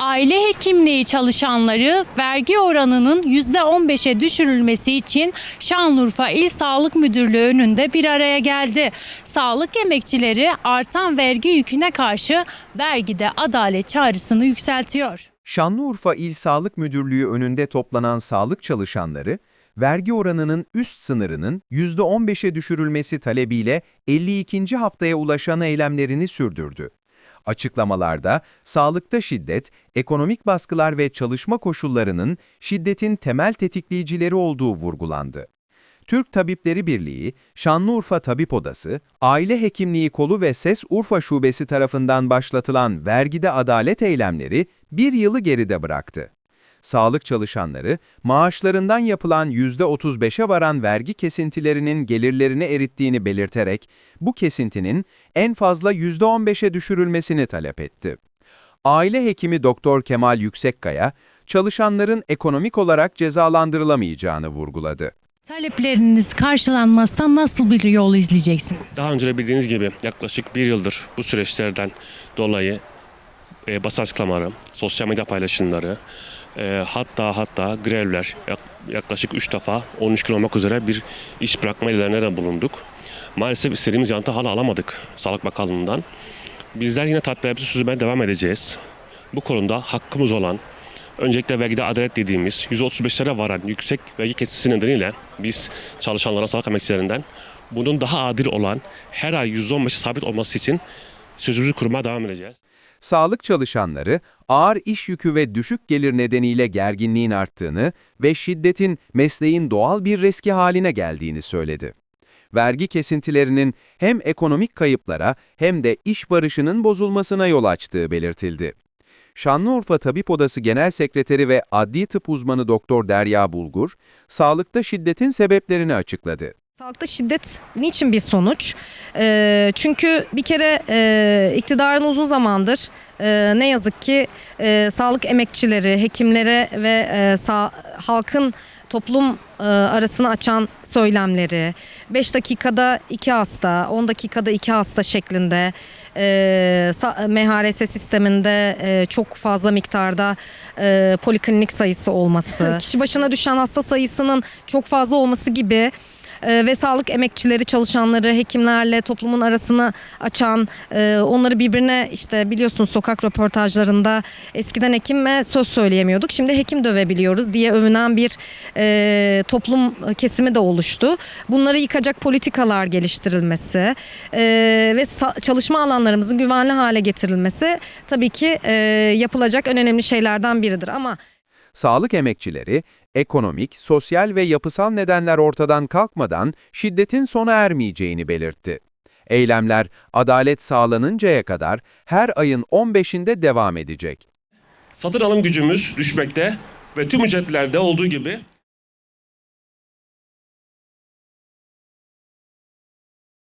Aile hekimliği çalışanları vergi oranının %15'e düşürülmesi için Şanlıurfa İl Sağlık Müdürlüğü önünde bir araya geldi. Sağlık emekçileri artan vergi yüküne karşı vergide adalet çağrısını yükseltiyor. Şanlıurfa İl Sağlık Müdürlüğü önünde toplanan sağlık çalışanları, vergi oranının üst sınırının %15'e düşürülmesi talebiyle 52. haftaya ulaşan eylemlerini sürdürdü. Açıklamalarda sağlıkta şiddet, ekonomik baskılar ve çalışma koşullarının şiddetin temel tetikleyicileri olduğu vurgulandı. Türk Tabipleri Birliği, Şanlıurfa Tabip Odası, Aile Hekimliği Kolu ve SES Urfa Şubesi tarafından başlatılan vergide adalet eylemleri bir yılı geride bıraktı. Sağlık çalışanları, maaşlarından yapılan %35'e varan vergi kesintilerinin gelirlerini erittiğini belirterek, bu kesintinin en fazla %15'e düşürülmesini talep etti. Aile hekimi Doktor Kemal Yüksekkaya, çalışanların ekonomik olarak cezalandırılamayacağını vurguladı. Talepleriniz karşılanmazsa nasıl bir yol izleyeceksiniz? Daha önce de bildiğiniz gibi yaklaşık bir yıldır bu süreçlerden dolayı e, basın açıklamaları, sosyal medya paylaşımları, e, hatta hatta grevler yak- yaklaşık 3 defa 13 gün olmak üzere bir iş bırakma eylemlerine de bulunduk. Maalesef istediğimiz yanıtı hala alamadık Sağlık Bakanlığı'ndan. Bizler yine taleplerimizi sürdürmeye devam edeceğiz. Bu konuda hakkımız olan Öncelikle vergide adalet dediğimiz 135'lere varan yüksek vergi kesintisi nedeniyle biz çalışanlara, sağlık emekçilerinden bunun daha adil olan her ay %15 sabit olması için sözümüzü kurmaya devam edeceğiz. Sağlık çalışanları ağır iş yükü ve düşük gelir nedeniyle gerginliğin arttığını ve şiddetin mesleğin doğal bir riski haline geldiğini söyledi. Vergi kesintilerinin hem ekonomik kayıplara hem de iş barışının bozulmasına yol açtığı belirtildi. Şanlıurfa Tabip Odası Genel Sekreteri ve Adli Tıp Uzmanı Doktor Derya Bulgur, sağlıkta şiddetin sebeplerini açıkladı. Sağlıkta şiddet niçin bir sonuç? Ee, çünkü bir kere e, iktidarın uzun zamandır e, ne yazık ki e, sağlık emekçileri, hekimlere ve e, sağ, halkın toplum e, arasını açan söylemleri, 5 dakikada 2 hasta, 10 dakikada 2 hasta şeklinde e, MHRS sisteminde e, çok fazla miktarda e, poliklinik sayısı olması, kişi başına düşen hasta sayısının çok fazla olması gibi e, ve sağlık emekçileri, çalışanları, hekimlerle toplumun arasını açan, e, onları birbirine işte biliyorsunuz sokak röportajlarında eskiden hekime söz söyleyemiyorduk. Şimdi hekim dövebiliyoruz diye övünen bir e, toplum kesimi de oluştu. Bunları yıkacak politikalar geliştirilmesi e, ve çalışma alanlarımızın güvenli hale getirilmesi tabii ki yapılacak en önemli şeylerden biridir. Ama Sağlık emekçileri, ekonomik, sosyal ve yapısal nedenler ortadan kalkmadan şiddetin sona ermeyeceğini belirtti. Eylemler adalet sağlanıncaya kadar her ayın 15'inde devam edecek. Satın alım gücümüz düşmekte ve tüm ücretlerde olduğu gibi